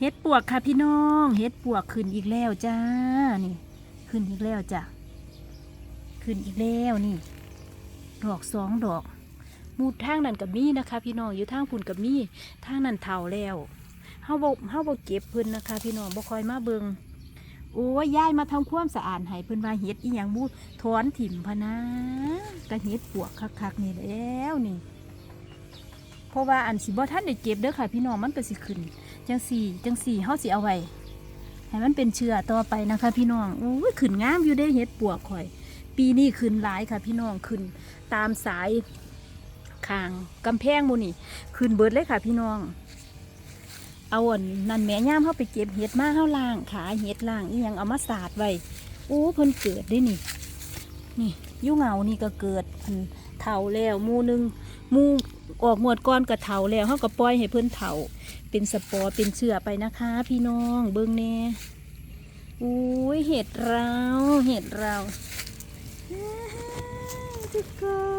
เฮ็ดปวกค่ะพี่น้องเฮ็ดปวกขึ้นอีกแล้วจ้านี่ขึ้นอีกแล้วจ้ะขึ้นอีกแล้วนี่ ดอกสองดอก มูดทางนั้นกับมีนะคะ พี่น้องอยู่ทางพุ่นกับมีทางนั้นเท่าแล้วเฮาบ่เฮาบ่เก็บเพิ่นนะคะ พี่น้องบ่คอยมาเบิงโอ้ยายมาทำความสะอาดให้เพิ่นว่าเฮ็ดอีหยังบูถอนถิ่มพะนะก็เฮ็ดปวกคักๆนี่แล้วนี่ เพราะว่าอันสิบ่ทันได้เก็บเด้อค่ะพี่น้องมันก็สิขึ้น จังสี่จังสี่เฮาสิเอาไว้ให้มันเป็นเชื้อต่อไปนะคะ พี่น้องโอ้ขึ้นงามอยู่ได้เฮ็ดปวกข่อย ปีนี้ขึ้นหลายค่ะ พี่น้องขึ้นตามสายคางกำแพงหมูนี่ขึ้นเบิดเลยค่ะ พี่น้องเอาอันนั่นแม่ย่ามเฮาไปเก็บเห็ดมาเฮาล่างขาเห็ดล่างอียังเอามาสาดไว้โอ้เพิ่นเกิดได้นี่ นี่ยุ่งเหงานี่ก็เกิดอัน เถาแล้วมูหนึงมูออกหมวดก้อนกับเถาแล้วเขาก็ปล่อยให้เพื่อนเถาเป็นสปอร์เป็นเชื้อไปนะคะ พี่น้องเบิ้งแน่อุ้ยเห็ดเราเห็ดเราทุกคน